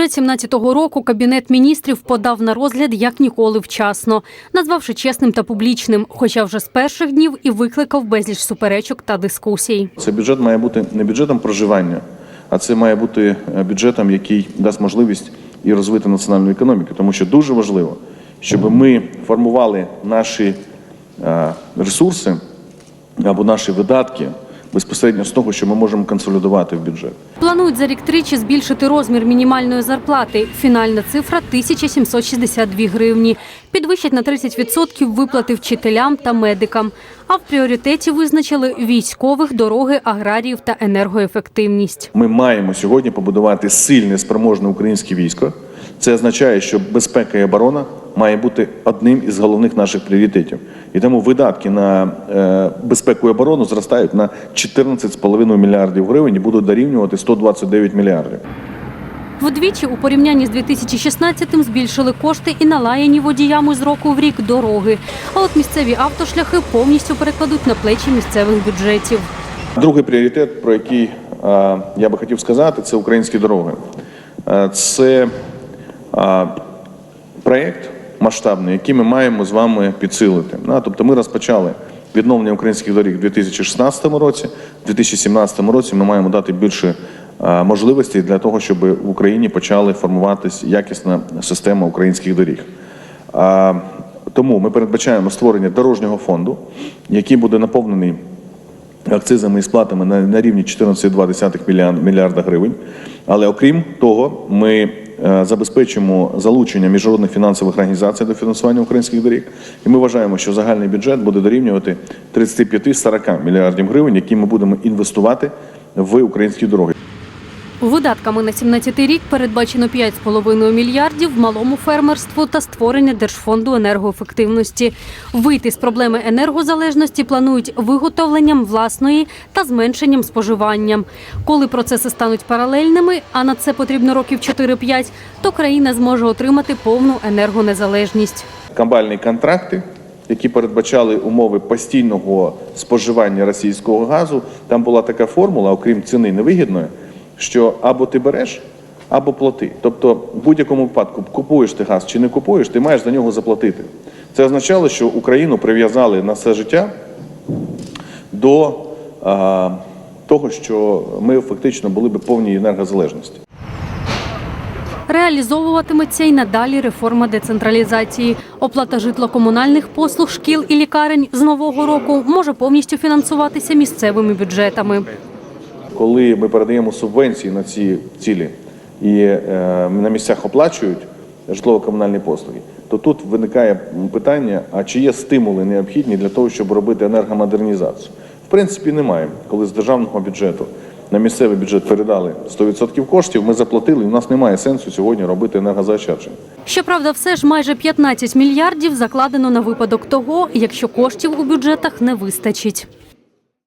Бюджет 17-го року кабінет міністрів подав на розгляд як ніколи вчасно, назвавши чесним та публічним, хоча вже з перших днів і викликав безліч суперечок та дискусій. Цей бюджет має бути не бюджетом проживання, а це має бути е, бюджетом, який дасть можливість і розвити національну економіку. Тому що дуже важливо, щоб ми формували наші е, ресурси або наші видатки безпосередньо з того, що ми можемо консолідувати в бюджет. Планують за рік тричі збільшити розмір мінімальної зарплати. Фінальна цифра 1762 гривні. Підвищать на 30% виплати вчителям та медикам. А в пріоритеті визначили військових, дороги, аграріїв та енергоефективність. Ми маємо сьогодні побудувати сильне, спроможне українське військо. Це означає, що безпека і оборона має бути одним із головних наших пріоритетів. І тому видатки на е, безпеку і оборону зростають на 14,5 мільярдів гривень і будуть дорівнювати 129 мільярдів. Вдвічі у порівнянні з 2016-м збільшили кошти і налагені водіями з року в рік дороги. А от місцеві автошляхи повністю перекладуть на плечі місцевих бюджетів. Другий пріоритет, про який е, я би хотів сказати, це українські дороги. Е, Це проєкт масштабний, який ми маємо з вами підсилити. Тобто ми розпочали відновлення українських доріг у 2016 році, у 2017 році ми маємо дати більше е, можливостей для того, щоб в Україні почали формуватись якісна система українських доріг. Тому ми передбачаємо створення дорожнього фонду, який буде наповнений акцизами і сплатами на, рівні 14,2 мільярда, гривень. Але окрім того, ми забезпечимо залучення міжнародних фінансових організацій до фінансування українських доріг. І ми вважаємо, що загальний бюджет буде дорівнювати 35-40 мільярдів гривень, які ми будемо інвестувати в українські дороги. Видатками на 17-й рік передбачено 5,5 мільярдів малому фермерству та створення Держфонду енергоефективності. Вийти з проблеми енергозалежності планують виготовленням власної та зменшенням споживанням. Коли процеси стануть паралельними, а на це потрібно років 4-5, то країна зможе отримати повну енергонезалежність. Камбальні контракти, які передбачали умови постійного споживання російського газу. Там була така формула, окрім ціни невигідної, що або ти береш, або плати. Тобто, в будь-якому випадку, купуєш ти газ чи не купуєш, ти маєш за нього заплатити. Це означало, що Україну прив'язали на все життя до а, того, що ми фактично були б повній енергозалежності. Реалізовуватиметься й надалі реформа децентралізації. Оплата житло-комунальних послуг, шкіл і лікарень з нового року може повністю фінансуватися місцевими бюджетами. Коли ми передаємо субвенції на ці цілі і е, на місцях оплачують житлово-комунальні послуги, то тут виникає питання: а чи є стимули необхідні для того, щоб робити енергомодернізацію? В принципі, немає. Коли з державного бюджету на місцевий бюджет передали 100% коштів, ми заплатили, і у нас немає сенсу сьогодні робити енергозаощадження. Щоправда, все ж майже 15 мільярдів закладено на випадок того, якщо коштів у бюджетах не вистачить.